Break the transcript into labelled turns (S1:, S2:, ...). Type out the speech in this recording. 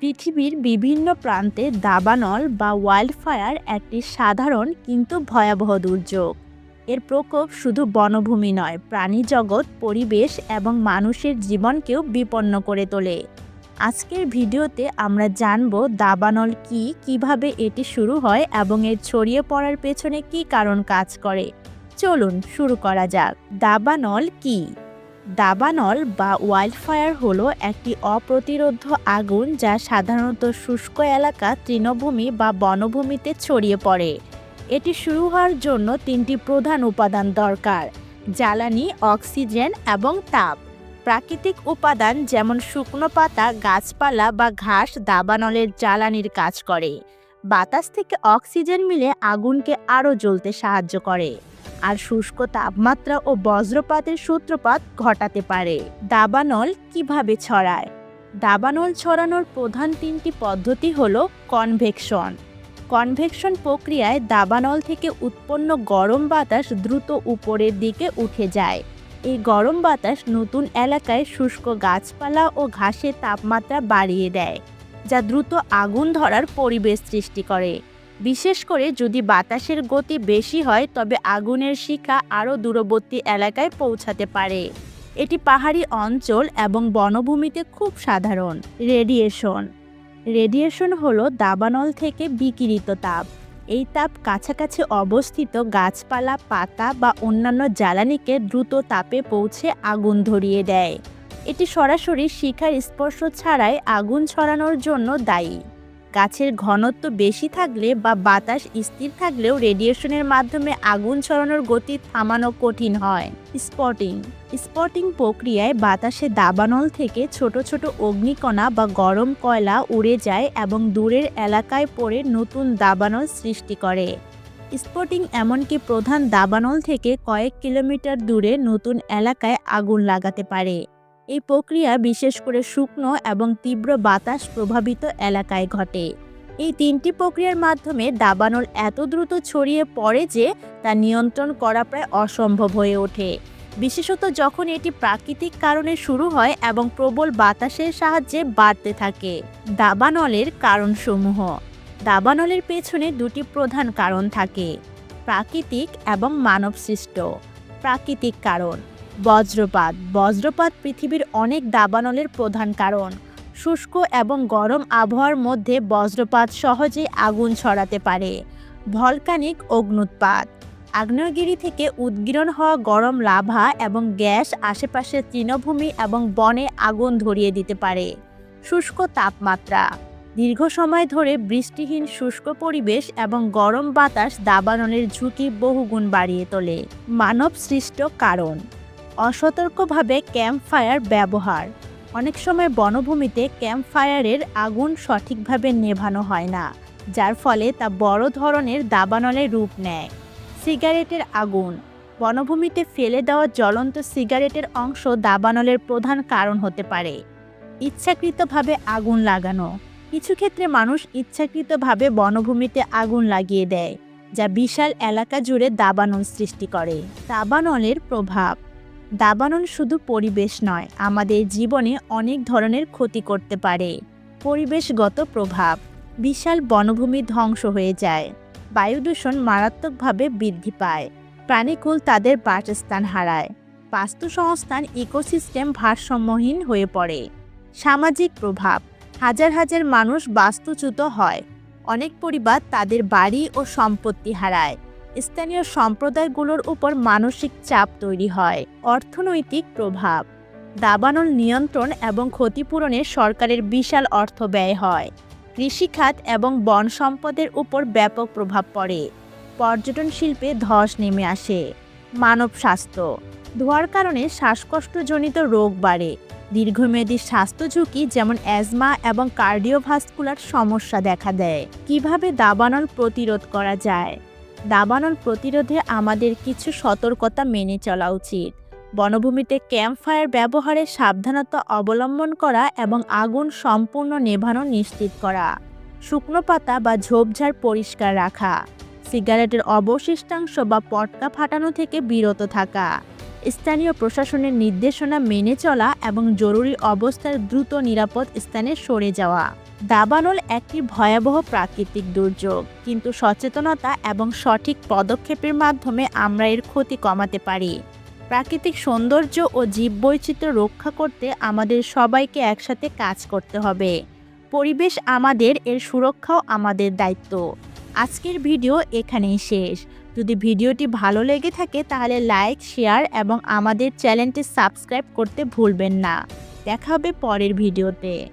S1: পৃথিবীর বিভিন্ন প্রান্তে দাবানল বা ওয়াইল্ডফায়ার একটি সাধারণ কিন্তু ভয়াবহ দুর্যোগ। এর প্রকোপ শুধু বনভূমি নয় প্রাণী জগৎ পরিবেশ এবং মানুষের জীবনকেও বিপন্ন করে তোলে। আজকের ভিডিওতে আমরা জানব দাবানল কি, কীভাবে এটি শুরু হয় এবং এর ছড়িয়ে পড়ার পেছনে কি কারণ কাজ করে। চলুন শুরু করা যাক। দাবানল কি? দাবানল বা ওয়াইল্ডফায়ার হলো একটি অপ্রতিরোধ আগুন যা সাধারণত শুষ্ক এলাকা, তৃণভূমি বা বনভূমিতে ছড়িয়ে পড়ে। এটি শুরু হওয়ার জন্য তিনটি প্রধান উপাদান দরকার, জ্বালানি, অক্সিজেন এবং তাপ। প্রাকৃতিক উপাদান যেমন শুকনো পাতা, গাছপালা বা ঘাস দাবানলের জ্বালানির কাজ করে। বাতাস থেকে অক্সিজেন মিলে আগুনকে আরও জ্বলতে সাহায্য করে। আর শুষ্ক তাপমাত্রা ও বজ্রপাতের সূত্রপাত ঘটাতে পারে। দাবানল কীভাবে ছড়ায়? দাবানল ছড়ানোর প্রধান তিনটি পদ্ধতি হল কনভেকশন। কনভেকশন প্রক্রিয়ায় দাবানল থেকে উৎপন্ন গরম বাতাস দ্রুত উপরের দিকে উঠে যায়। এই গরম বাতাস নতুন এলাকায় শুষ্ক গাছপালা ও ঘাসের তাপমাত্রা বাড়িয়ে দেয়, যা দ্রুত আগুন ধরার পরিবেশ সৃষ্টি করে। বিশেষ করে যদি বাতাসের গতি বেশি হয়, তবে আগুনের শিখা আরও দূরবর্তী এলাকায় পৌঁছাতে পারে। এটি পাহাড়ি অঞ্চল এবং বনভূমিতে খুব সাধারণ। রেডিয়েশন। রেডিয়েশন হলো দাবানল থেকে বিকিরিত তাপ। এই তাপ কাছাকাছি অবস্থিত গাছপালা, পাতা বা অন্যান্য জ্বালানিকে দ্রুত তাপে পৌঁছে আগুন ধরিয়ে দেয়। এটি সরাসরি শিখার স্পর্শ ছাড়াই আগুন ছড়ানোর জন্য দায়ী। গাছের ঘনত্ব বেশি থাকলে বা বাতাস স্থির থাকলেও রেডিয়েশনের মাধ্যমে আগুন ছড়ানোর গতি থামানো কঠিন হয়। স্পটিং। স্পটিং প্রক্রিয়ায় বাতাসে দাবানল থেকে ছোট ছোট অগ্নিকণা বা গরম কয়লা উড়ে যায় এবং দূরের এলাকায় পড়ে নতুন দাবানল সৃষ্টি করে। স্পটিং এমনকি প্রধান দাবানল থেকে কয়েক কিলোমিটার দূরে নতুন এলাকায় আগুন লাগাতে পারে। এই প্রক্রিয়া বিশেষ করে শুকনো এবং তীব্র বাতাস প্রভাবিত এলাকায় ঘটে। এই তিনটি প্রক্রিয়ার মাধ্যমে দাবানল এত দ্রুত ছড়িয়ে পড়ে যে তা নিয়ন্ত্রণ করা প্রায় অসম্ভব হয়ে ওঠে। বিশেষত যখন এটি প্রাকৃতিক কারণে শুরু হয় এবং প্রবল বাতাসের সাহায্যে বাড়তে থাকে। দাবানলের কারণসমূহ। দাবানলের পেছনে দুটি প্রধান কারণ থাকে। প্রাকৃতিক এবং মানবসৃষ্ট। প্রাকৃতিক কারণ। বজ্রপাত। বজ্রপাত পৃথিবীর অনেক দাবানলের প্রধান কারণ। শুষ্ক এবং গরম আবহাওয়ার মধ্যে বজ্রপাত সহজেই আগুন ছড়াতে পারে। ভলকানিক অগ্নুৎপাত। আগ্নেয়গিরি থেকে উদ্গীরণ হওয়া গরম লাভা এবং গ্যাস আশেপাশের তৃণভূমি এবং বনে আগুন ধরিয়ে দিতে পারে। শুষ্ক তাপমাত্রা। দীর্ঘ সময় ধরে বৃষ্টিহীন শুষ্ক পরিবেশ এবং গরম বাতাস দাবানলের ঝুঁকি বহুগুণ বাড়িয়ে তোলে। মানব সৃষ্ট কারণ। অসতর্কভাবে ক্যাম্প ফায়ার ব্যবহার। অনেক সময় বনভূমিতে ক্যাম্প ফায়ারের আগুন সঠিকভাবে নেভানো হয় না, যার ফলে তা বড় ধরনের দাবানলে রূপ নেয়। সিগারেটের আগুন। বনভূমিতে ফেলে দেওয়া জ্বলন্ত সিগারেটের অংশ দাবানলের প্রধান কারণ হতে পারে। ইচ্ছাকৃতভাবে আগুন লাগানো। কিছু ক্ষেত্রে মানুষ ইচ্ছাকৃতভাবে বনভূমিতে আগুন লাগিয়ে দেয়, যা বিশাল এলাকা জুড়ে দাবানল সৃষ্টি করে। দাবানলের প্রভাব। দাবানল শুধু পরিবেশ নয়, আমাদের জীবনে অনেক ধরনের ক্ষতি করতে পারে। পরিবেশগত প্রভাব, বিশাল বনভূমি ধ্বংস হয়ে যায়। বায়ু দূষণ মারাত্মকভাবে বৃদ্ধি পায়। প্রাণীকুল তাদের বাসস্থান হারায়। বাস্তুসংস্থান ইকোসিস্টেম ভারসাম্যহীন হয়ে পড়ে। সামাজিক প্রভাব, হাজার হাজার মানুষ বাস্তুচ্যুত হয়। অনেক পরিবার তাদের বাড়ি ও সম্পত্তি হারায়। স্থানীয় সম্প্রদায়গুলোর উপর মানসিক চাপ তৈরি হয়, অর্থনৈতিক প্রভাব, দাবানল নিয়ন্ত্রণ এবং ক্ষতিপূরণে সরকারের বিশাল অর্থ ব্যয় হয়। কৃষিখাত এবং বন সম্পদের উপর ব্যাপক প্রভাব পড়ে। পর্যটন শিল্পে ধস নেমে আসে। মানব স্বাস্থ্য ধোয়ার কারণে শ্বাসকষ্টজনিত রোগ বাড়ে। দীর্ঘমেয়াদী স্বাস্থ্য ঝুঁকি যেমন অ্যাজমা এবং কার্ডিওভাস্কুলার সমস্যা দেখা দেয়। কীভাবে দাবানল প্রতিরোধ করা যায়? দাবানল প্রতিরোধে আমাদের কিছু সতর্কতা মেনে চলা উচিত। বনভূমিতে ক্যাম্প ফায়ার ব্যবহারে সাবধানতা অবলম্বন করা এবং আগুন সম্পূর্ণ নেভানো নিশ্চিত করা। শুকনো পাতা বা ঝোপঝাড় পরিষ্কার রাখা। সিগারেটের অবশিষ্টাংশ বা পটকা ফাটানো থেকে বিরত থাকা। স্থানীয় প্রশাসনের নির্দেশনা মেনে চলা এবং জরুরি অবস্থার দ্রুত নিরাপদ স্থানে সরে যাওয়া। দাবানল একটি ভয়াবহ প্রাকৃতিক দুর্যোগ। কিন্তু সচেতনতা এবং সঠিক পদক্ষেপের মাধ্যমে আমরা এর ক্ষতি কমাতে পারি। প্রাকৃতিক সৌন্দর্য ও জীববৈচিত্র্য রক্ষা করতে আমাদের সবাইকে একসাথে কাজ করতে হবে। পরিবেশ আমাদের, এর সুরক্ষাও আমাদের দায়িত্ব। আজকের ভিডিও এখানেই শেষ। যদি ভিডিওটি ভালো লেগে থাকে তাহলে লাইক, শেয়ার এবং আমাদের চ্যানেলটি সাবস্ক্রাইব করতে ভুলবেন না। দেখা হবে পরের ভিডিওতে।